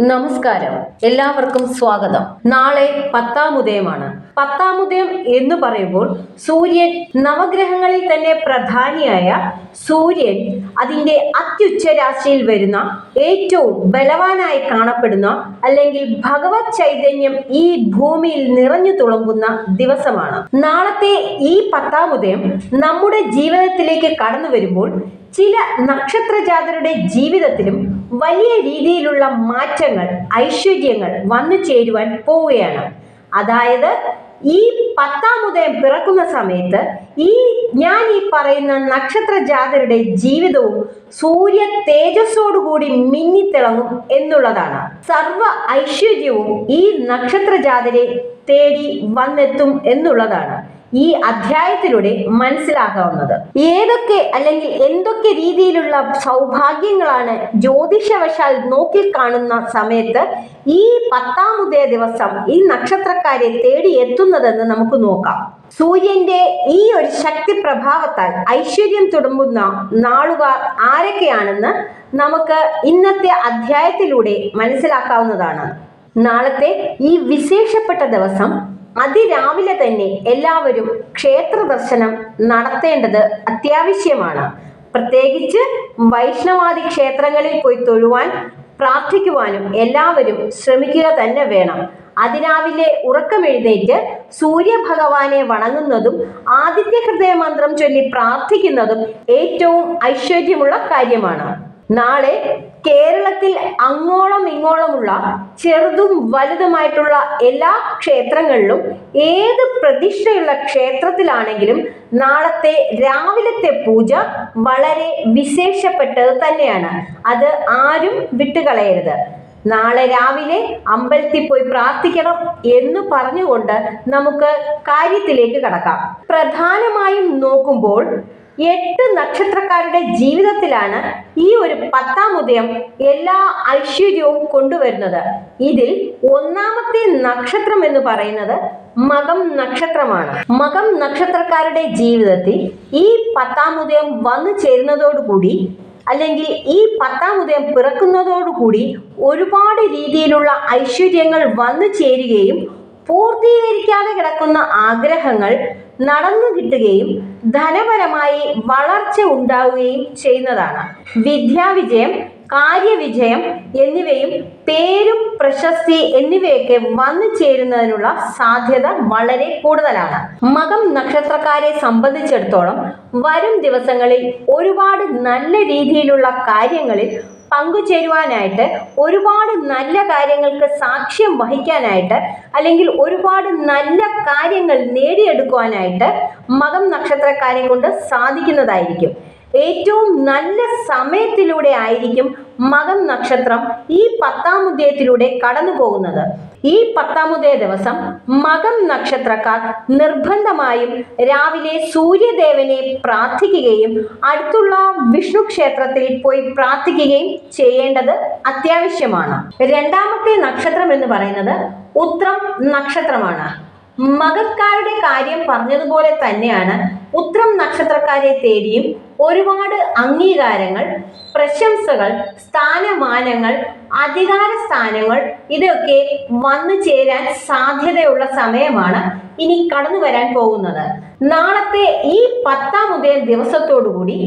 നമസ്കാരം. എല്ലാവർക്കും സ്വാഗതം. നാളെ പത്താം ഉദയമാണ്. പത്താം ഉദയം എന്ന് പറയുമ്പോൾ സൂര്യൻ നവഗ്രഹങ്ങളിൽ തന്നെ പ്രധാനിയായ സൂര്യൻ അതിന്റെ അത്യുച്ച രാശിയിൽ വരുന്ന ഏറ്റവും ബലവാനായി കാണപ്പെടുന്ന അല്ലെങ്കിൽ ഭഗവത് ചൈതന്യം ഈ ഭൂമിയിൽ നിറഞ്ഞു തുളുമ്പുന്ന ദിവസമാണ്. നാളത്തെ ഈ പത്താം ഉദയം നമ്മുടെ ജീവിതത്തിലേക്ക് കടന്നു വരുമ്പോൾ ചില നക്ഷത്രജാതരുടെ ജീവിതത്തിലും വലിയ രീതിയിലുള്ള മാറ്റങ്ങൾ ഐശ്വര്യങ്ങൾ വന്നു ചേരുവാൻ പോവുകയാണ്. അതായത് ഈ പത്താം ഉദയം പിറക്കുന്ന സമയത്ത് ഈ ഞാൻ ഈ പറയുന്ന നക്ഷത്ര ജാതരുടെ ജീവിതവും സൂര്യ തേജസ്സോടുകൂടി മിന്നിത്തിളങ്ങും എന്നുള്ളതാണ്. സർവ ഐശ്വര്യവും ഈ നക്ഷത്ര ജാതരെ തേടി വന്നെത്തും എന്നുള്ളതാണ്. ഈ അധ്യായത്തിലൂടെ മനസ്സിലാക്കാവുന്നത്. ഏതൊക്കെ അല്ലെങ്കിൽ എന്തൊക്കെ രീതിയിലുള്ള സൗഭാഗ്യങ്ങളാണ് ജ്യോതിഷവശാൽ നോക്കി കാണുന്ന സമയത്ത് ഈ പത്താമുതേ ദിവസം ഈ നക്ഷത്രക്കാരെ തേടി എത്തുന്നതെന്ന് നമുക്ക് നോക്കാം. സൂര്യന്റെ ഈ ഒരു ശക്തി പ്രഭാവത്താൽ ഐശ്വര്യം തുടുമ്പുന്ന നാളുകാർ ആരൊക്കെയാണെന്ന് നമുക്ക് ഇന്നത്തെ അധ്യായത്തിലൂടെ മനസ്സിലാക്കാവുന്നതാണ്. നാളത്തെ ഈ വിശേഷപ്പെട്ട ദിവസം അതിരാവിലെ തന്നെ എല്ലാവരും ക്ഷേത്ര ദർശനം നടത്തേണ്ടത് അത്യാവശ്യമാണ്. പ്രത്യേകിച്ച് വൈഷ്ണവാദി ക്ഷേത്രങ്ങളിൽ പോയി തൊഴുവാൻ പ്രാർത്ഥിക്കുവാനും എല്ലാവരും ശ്രമിക്കുക തന്നെ വേണം. അതിരാവിലെ ഉറക്കമെഴുന്നേറ്റ് സൂര്യഭഗവാനെ വണങ്ങുന്നതും ആദിത്യ ഹൃദയ മന്ത്രം ചൊല്ലി പ്രാർത്ഥിക്കുന്നതും ഏറ്റവും ഐശ്വര്യമുള്ള കാര്യമാണ്. നാളെ കേരളത്തിൽ അങ്ങോളം ഇങ്ങോളമുള്ള ചെറുതും വലുതുമായിട്ടുള്ള എല്ലാ ക്ഷേത്രങ്ങളിലും ഏത് പ്രതിഷ്ഠയുള്ള ക്ഷേത്രത്തിലാണെങ്കിലും നാളത്തെ രാവിലത്തെ പൂജ വളരെ വിശേഷപ്പെട്ടത് തന്നെയാണ്. അത് ആരും വിട്ടുകളയരുത്. നാളെ രാവിലെ അമ്പലത്തിൽ പോയി പ്രാർത്ഥിക്കണം എന്ന് പറഞ്ഞുകൊണ്ട് നമുക്ക് കാര്യത്തിലേക്ക് കടക്കാം. പ്രധാനമായും നോക്കുമ്പോൾ എട്ട് നക്ഷത്രക്കാരുടെ ജീവിതത്തിലാണ് ഈ ഒരു പത്താം ഉദയം എല്ലാ ഐശ്വര്യവും കൊണ്ടുവരുന്നത്. ഇതിൽ ഒന്നാമത്തെ നക്ഷത്രം എന്ന് പറയുന്നത് മകം നക്ഷത്രമാണ്. മകം നക്ഷത്രക്കാരുടെ ജീവിതത്തിൽ ഈ പത്താം ഉദയം വന്നു ചേരുന്നതോടുകൂടി അല്ലെങ്കിൽ ഈ പത്താം ഉദയം പിറക്കുന്നതോടുകൂടി ഒരുപാട് രീതിയിലുള്ള ഐശ്വര്യങ്ങൾ വന്നു ചേരുകയും പൂർത്തീകരിക്കാതെ കിടക്കുന്ന ആഗ്രഹങ്ങൾ നടന്നു കിട്ടുകയും ധനപരമായി വളർച്ച ഉണ്ടാവുകയും ചെയ്യുന്നതാണ്. വിദ്യാവിജയം കാര്യവിജയം എന്നിവയും പേരും പ്രശസ്തി എന്നിവയൊക്കെ വന്നു ചേരുന്നതിനുള്ള സാധ്യത വളരെ കൂടുതലാണ്. മകം നക്ഷത്രക്കാരെ സംബന്ധിച്ചിടത്തോളം വരും ദിവസങ്ങളിൽ ഒരുപാട് നല്ല രീതിയിലുള്ള കാര്യങ്ങളിൽ പങ്കുചേരുവാനായിട്ട് ഒരുപാട് നല്ല കാര്യങ്ങൾക്ക് സാക്ഷ്യം വഹിക്കാനായിട്ട് അല്ലെങ്കിൽ ഒരുപാട് നല്ല കാര്യങ്ങൾ നേടിയെടുക്കുവാനായിട്ട് മകം നക്ഷത്രക്കാരെ കൊണ്ട് സാധിക്കുന്നതായിരിക്കും. ഏറ്റവും നല്ല സമയത്തിലൂടെ ആയിരിക്കും മകം നക്ഷത്രം ഈ പത്താം ഉദയത്തിലൂടെ കടന്നു പോകുന്നത്. ഈ പത്താമുദയ ദിവസം മകം നക്ഷത്രക്കാർ നിർബന്ധമായും രാവിലെ സൂര്യദേവനെ പ്രാർത്ഥിക്കുകയും അടുത്തുള്ള വിഷ്ണു ക്ഷേത്രത്തിൽ പോയി പ്രാർത്ഥിക്കുകയും ചെയ്യേണ്ടത് അത്യാവശ്യമാണ്. രണ്ടാമത്തെ നക്ഷത്രം എന്ന് പറയുന്നത് ഉത്രം നക്ഷത്രമാണ്. മകക്കാരുടെ കാര്യം പറഞ്ഞതുപോലെ തന്നെയാണ് ഉത്രം നക്ഷത്രക്കാരെ തേടിയും ഒരുപാട് അംഗീകാരങ്ങൾ പ്രശംസകൾ സ്ഥാനമാനങ്ങൾ അധികാര സ്ഥാനങ്ങൾ ഇതൊക്കെ വന്നു ചേരാൻ സാധ്യതയുള്ള സമയമാണ് ഇനി കടന്നു വരാൻ പോകുന്നത്. നാളത്തെ ഈ പത്താം ഉദയം ദിവസത്തോടുകൂടി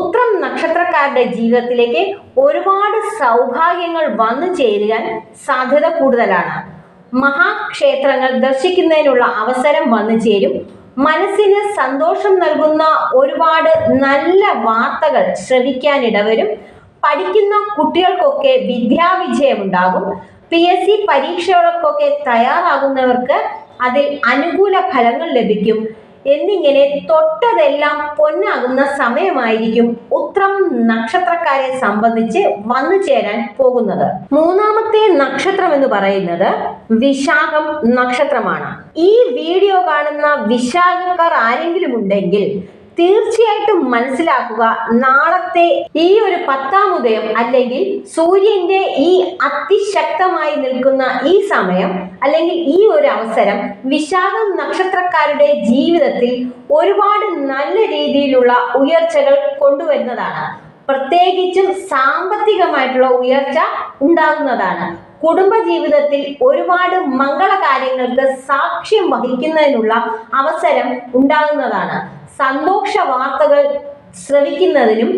ഉത്രം നക്ഷത്രക്കാരുടെ ജീവിതത്തിലേക്ക് ഒരുപാട് സൗഭാഗ്യങ്ങൾ വന്നു ചേരുവാൻ സാധ്യത കൂടുതലാണ്. മഹാക്ഷേത്രങ്ങൾ ദർശിക്കുന്നതിനുള്ള അവസരം വന്നു ചേരും. മനസ്സിന് സന്തോഷം നൽകുന്ന ഒരുപാട് നല്ല വാർത്തകൾ ശ്രവിക്കാനിടവരും. പഠിക്കുന്ന കുട്ടികൾക്കൊക്കെ വിദ്യാവിജയമുണ്ടാകും. പി എസ് സി പരീക്ഷകൾക്കൊക്കെ തയ്യാറാകുന്നവർക്ക് അതിൽ അനുകൂല ഫലങ്ങൾ ലഭിക്കും. എന്നിങ്ങനെ തൊട്ടതെല്ലാം പൊന്നാകുന്ന സമയമായിരിക്കും ഉത്രം നക്ഷത്രക്കാരെ സംബന്ധിച്ച് വന്നു ചേരാൻ പോകുന്നത്. മൂന്നാമത്തെ നക്ഷത്രം എന്ന് പറയുന്നത് വിശാഖം നക്ഷത്രമാണ്. ഈ വീഡിയോ കാണുന്ന വിശാഖക്കാർ ആരെങ്കിലും ഉണ്ടെങ്കിൽ തീർച്ചയായിട്ടും മനസ്സിലാക്കുക നാളത്തെ ഈ ഒരു പത്താം ഉദയം അല്ലെങ്കിൽ സൂര്യന്റെ ഈ അതിശക്തമായി നിൽക്കുന്ന ഈ സമയം അല്ലെങ്കിൽ ഈ ഒരു അവസരം വിശാഖ നക്ഷത്രക്കാരുടെ ജീവിതത്തിൽ ഒരുപാട് നല്ല രീതിയിലുള്ള ഉയർച്ചകൾ കൊണ്ടുവരുന്നതാണ്. പ്രത്യേകിച്ചും സാമ്പത്തികമായിട്ടുള്ള ഉയർച്ച ഉണ്ടാകുന്നതാണ്. കുടുംബജീവിതത്തിൽ ഒരുപാട് മംഗള കാര്യങ്ങൾക്ക് സാക്ഷ്യം വഹിക്കുന്നതിനുള്ള അവസരം ഉണ്ടാകുന്നതാണ്. സന്തോഷ വാർത്തകൾ ശ്രവിക്കുന്നതിനും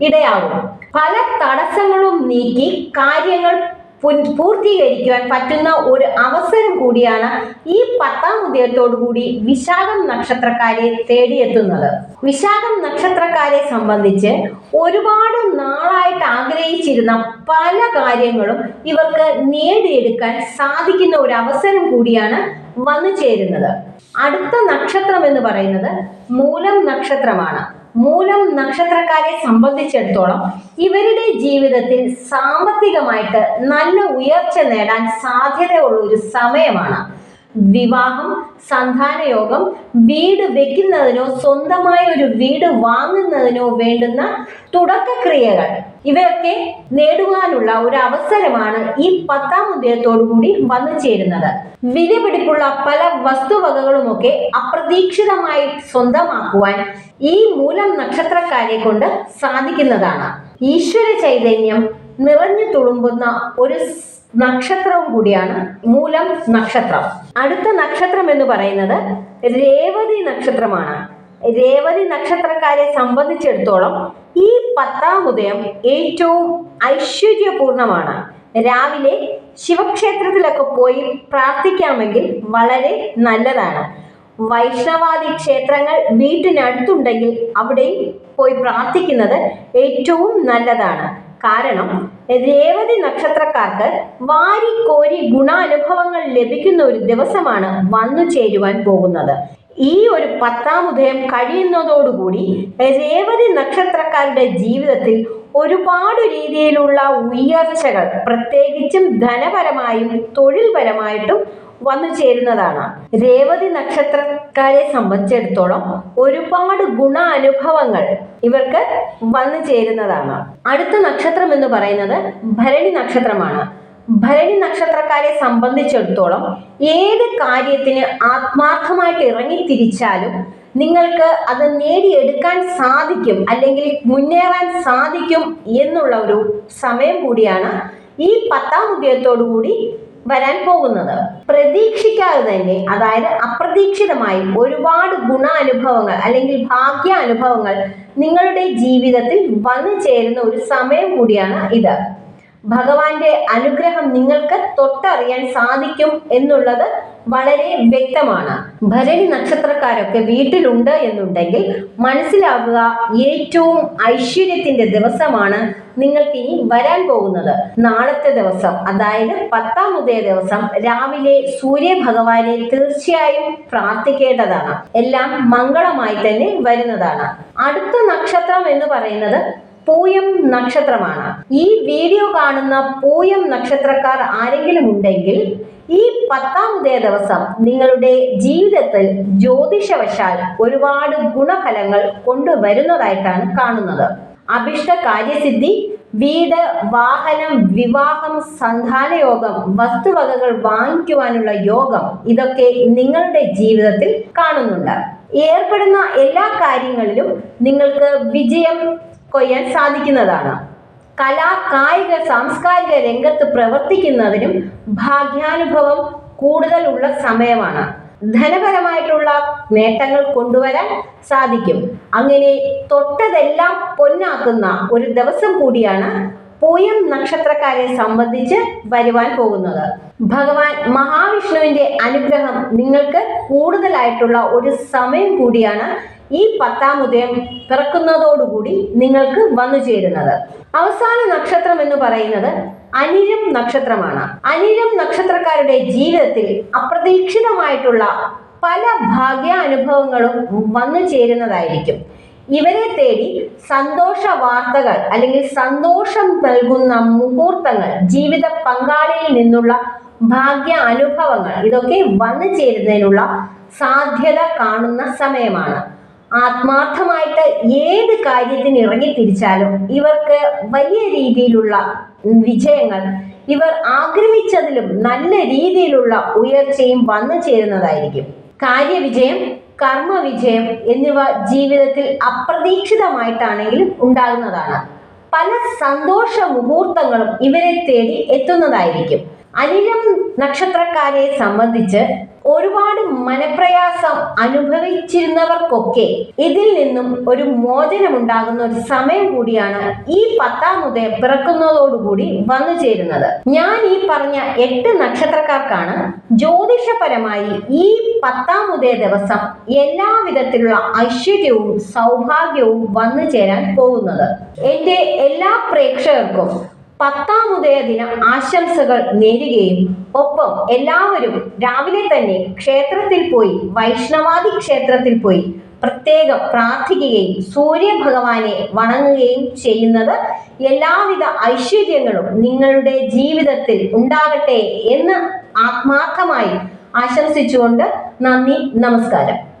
ഇടയാകും. പല തടസ്സങ്ങളും നീക്കി കാര്യങ്ങൾ പൂർത്തീകരിക്കുവാൻ പറ്റുന്ന ഒരു അവസരം കൂടിയാണ് ഈ പത്താം ഉദയത്തോടു കൂടി വിശാഖം നക്ഷത്രക്കാരെ തേടിയെത്തുന്നത്. വിശാഖം നക്ഷത്രക്കാരെ സംബന്ധിച്ച് ഒരുപാട് നാളായിട്ട് ആഗ്രഹിച്ചിരുന്ന പല കാര്യങ്ങളും ഇവർക്ക് നേടിയെടുക്കാൻ സാധിക്കുന്ന ഒരു അവസരം കൂടിയാണ് വന്നു ചേരുന്നത് അടുത്ത നക്ഷത്രം എന്ന് പറയുന്നത് മൂലം നക്ഷത്രമാണ്. മൂലം നക്ഷത്രക്കാരെ സംബന്ധിച്ചിടത്തോളം ഇവരുടെ ജീവിതത്തിൽ സാമ്പത്തികമായിട്ട് നല്ല ഉയർച്ച നേടാൻ സാധ്യതയുള്ള ഒരു സമയമാണ്. വിവാഹം സന്താനയോഗം വീട് വെക്കുന്നതിനോ സ്വന്തമായ ഒരു വീട് വാങ്ങുന്നതിനോ വേണ്ടുന്ന തുടക്കക്രിയകൾ. ഇവയൊക്കെ നേടുവാനുള്ള ഒരു അവസരമാണ് ഈ പത്താം ഉദയത്തോടു കൂടി വന്നു ചേരുന്നത്. വിലപിടിപ്പുള്ള പല വസ്തുവകകളുമൊക്കെ അപ്രതീക്ഷിതമായി സ്വന്തമാക്കുവാൻ ഈ മൂലം നക്ഷത്രക്കാരെ കൊണ്ട് സാധിക്കുന്നതാണ്. ഈശ്വര ചൈതന്യം നിറഞ്ഞു തുളുമ്പുന്ന ഒരു നക്ഷത്രവും കൂടിയാണ് മൂലം നക്ഷത്രം. അടുത്ത നക്ഷത്രം എന്ന് പറയുന്നത് രേവതി നക്ഷത്രമാണ്. രേവതി നക്ഷത്രക്കാരെ സംബന്ധിച്ചിടത്തോളം ഈ പത്താം ഉദയം ഏറ്റവും ഐശ്വര്യപൂർണമാണ്. രാവിലെ ശിവക്ഷേത്രത്തിലൊക്കെ പോയി പ്രാർത്ഥിക്കാമെങ്കിൽ വളരെ നല്ലതാണ്. വൈഷ്ണവാദി ക്ഷേത്രങ്ങൾ വീട്ടിനടുത്തുണ്ടെങ്കിൽ അവിടെയും പോയി പ്രാർത്ഥിക്കുന്നത് ഏറ്റവും നല്ലതാണ്. കാരണം രേവതി നക്ഷത്രക്കാർക്ക് വാരിക്കോരി ഗുണാനുഭവങ്ങൾ ലഭിക്കുന്ന ഒരു ദിവസമാണ് വന്നു ചേരുവാൻ പോകുന്നത്. ഈ ഒരു പത്താം ഉദയം കഴിയുന്നതോടുകൂടി രേവതി നക്ഷത്രക്കാരുടെ ജീവിതത്തിൽ ഒരുപാട് രീതിയിലുള്ള ഉയർച്ചകൾ പ്രത്യേകിച്ചും ധനപരമായും തൊഴിൽപരമായിട്ടും വന്നു ചേരുന്നതാണ്. രേവതി നക്ഷത്രക്കാരെ സംബന്ധിച്ചിടത്തോളം ഒരുപാട് ഗുണ അനുഭവങ്ങൾ ഇവർക്ക് വന്നു ചേരുന്നതാണ്. അടുത്ത നക്ഷത്രം എന്ന് പറയുന്നത് ഭരണി നക്ഷത്രമാണ്. ഭരണി നക്ഷത്രക്കാരെ സംബന്ധിച്ചിടത്തോളം ഏത് കാര്യത്തിന് ആത്മാർത്ഥമായിട്ട് ഇറങ്ങി തിരിച്ചാലും നിങ്ങൾക്ക് അത് നേടിയെടുക്കാൻ സാധിക്കും അല്ലെങ്കിൽ മുന്നേറാൻ സാധിക്കും എന്നുള്ള ഒരു സമയം കൂടിയാണ് ഈ പത്താം ഉദയത്തോടു കൂടി വരാൻ പോകുന്നത്. പ്രതീക്ഷിക്കാതെ തന്നെ അതായത് അപ്രതീക്ഷിതമായി ഒരുപാട് ഗുണാനുഭവങ്ങൾ അല്ലെങ്കിൽ ഭാഗ്യാനുഭവങ്ങൾ നിങ്ങളുടെ ജീവിതത്തിൽ വന്നു ചേരുന്ന ഒരു സമയം കൂടിയാണ് ഇത്. ഭഗവാന്റെ അനുഗ്രഹം നിങ്ങൾക്ക് തൊട്ടറിയാൻ സാധിക്കും എന്നുള്ളത് വളരെ വ്യക്തമാണ്. ഭരണി നക്ഷത്രക്കാരൊക്കെ വീട്ടിലുണ്ട് എന്നുണ്ടെങ്കിൽ മനസ്സിലാക്കുക ഏറ്റവും ഐശ്വര്യത്തിന്റെ ദിവസമാണ് നിങ്ങൾക്ക് ഇനി വരാൻ പോകുന്നത് നാളത്തെ ദിവസം അതായത് പത്താം ഉദയ ദിവസം രാവിലെ സൂര്യഭഗവാനെ തീർച്ചയായും പ്രാർത്ഥിക്കേണ്ടതാണ്. എല്ലാം മംഗളമായി തന്നെ വരുന്നതാണ്. അടുത്ത നക്ഷത്രം എന്ന് പറയുന്നത് പൂയം നക്ഷത്രമാണ്. ഈ വീഡിയോ കാണുന്ന പൂയം നക്ഷത്രക്കാർ ആരെങ്കിലും ഉണ്ടെങ്കിൽ ഈ പത്താം ഉദയ ദിവസം നിങ്ങളുടെ ജീവിതത്തിൽ ജ്യോതിഷവശാൽ ഒരുപാട് ഗുണഫലങ്ങൾ കൊണ്ടുവരുന്നതായിട്ടാണ് കാണുന്നത്. അഭിഷ്ട കാര്യസിദ്ധി വീട് വാഹനം വിവാഹം സന്താനയോഗം വസ്തുവകകൾ വാങ്ങിക്കുവാനുള്ള യോഗം ഇതൊക്കെ നിങ്ങളുടെ ജീവിതത്തിൽ കാണുന്നുണ്ട്. ഏർപ്പെടുന്ന എല്ലാ കാര്യങ്ങളിലും നിങ്ങൾക്ക് വിജയം കൊയ്യാൻ സാധിക്കുന്നതാണ്. കലാ കായിക സാംസ്കാരിക രംഗത്ത് പ്രവർത്തിക്കുന്നതിനും ഭാഗ്യാനുഭവം കൂടുതലുള്ള സമയമാണ്. ധനപരമായിട്ടുള്ള നേട്ടങ്ങൾ കൊണ്ടുവരാൻ സാധിക്കും. അങ്ങനെ തൊട്ടതെല്ലാം പൊന്നാക്കുന്ന ഒരു ദിവസം കൂടിയാണ് പൂയം നക്ഷത്രക്കാരെ സംബന്ധിച്ച് വരുവാൻ പോകുന്നത്. ഭഗവാൻ മഹാവിഷ്ണുവിന്റെ അനുഗ്രഹം നിങ്ങൾക്ക് കൂടുതലായിട്ടുള്ള ഒരു സമയം കൂടിയാണ് ഈ പത്താം ഉദയം പിറക്കുന്നതോടുകൂടി നിങ്ങൾക്ക് വന്നു ചേരുന്നത് അവസാന നക്ഷത്രം എന്ന് പറയുന്നത് അനിരം നക്ഷത്രമാണ്. അനിരം നക്ഷത്രക്കാരുടെ ജീവിതത്തിൽ അപ്രതീക്ഷിതമായിട്ടുള്ള പല ഭാഗ്യാനുഭവങ്ങളും വന്നു ചേരുന്നതായിരിക്കും. ഇവരെ തേടി സന്തോഷ വാർത്തകൾ അല്ലെങ്കിൽ സന്തോഷം നൽകുന്ന മുഹൂർത്തങ്ങൾ ജീവിത പങ്കാളിയിൽ നിന്നുള്ള ഭാഗ്യ അനുഭവങ്ങൾ ഇതൊക്കെ വന്നു ചേരുന്നതിനുള്ള സാധ്യത കാണുന്ന സമയമാണ്. ആത്മാർത്ഥമായിട്ട് ഏത് കാര്യത്തിന് ഇറങ്ങി തിരിച്ചാലും ഇവർക്ക് വലിയ രീതിയിലുള്ള വിജയങ്ങൾ ഇവർ ആഗ്രഹിച്ചതിലും നല്ല രീതിയിലുള്ള ഉയർച്ചയും വന്നു ചേരുന്നതായിരിക്കും. കാര്യവിജയം കർമ്മവിജയം എന്നിവ ജീവിതത്തിൽ അപ്രതീക്ഷിതമായിട്ടാണെങ്കിലും ഉണ്ടാകുന്നതാണ്. പല സന്തോഷ മുഹൂർത്തങ്ങളും ഇവരെ തേടി എത്തുന്നതായിരിക്കും. അനിലം നക്ഷത്രക്കാരെ സംബന്ധിച്ച് ഒരുപാട് മനപ്രയാസം അനുഭവിച്ചിരുന്നവർക്കൊക്കെ ഇതിൽ നിന്നും ഒരു മോചനമുണ്ടാകുന്ന ഒരു സമയം കൂടിയാണ് ഈ പത്താം ഉദയം പിറക്കുന്നതോടുകൂടി വന്നു ചേരുന്നത്. ഞാൻ ഈ പറഞ്ഞ എട്ട് നക്ഷത്രക്കാർക്കാണ് ജ്യോതിഷപരമായി ഈ പത്താം ഉദയ ദിവസം എല്ലാവിധത്തിലുള്ള ഐശ്വര്യവും സൗഭാഗ്യവും വന്നു ചേരാൻ പോകുന്നത്. എന്റെ എല്ലാ പ്രേക്ഷകർക്കും പത്താമുദയ ദിന ആശംസകൾ നേരുകയും ഒപ്പം എല്ലാവരും രാവിലെ തന്നെ ക്ഷേത്രത്തിൽ പോയി വൈഷ്ണവാദി ക്ഷേത്രത്തിൽ പോയി പ്രത്യേകം പ്രാർത്ഥിക്കുകയും സൂര്യഭഗവാനെ വണങ്ങുകയും ചെയ്യുന്നത് എല്ലാവിധ ഐശ്വര്യങ്ങളും നിങ്ങളുടെ ജീവിതത്തിൽ ഉണ്ടാകട്ടെ എന്ന് ആത്മാർത്ഥമായി ആശംസിച്ചുകൊണ്ട് നന്ദി നമസ്കാരം.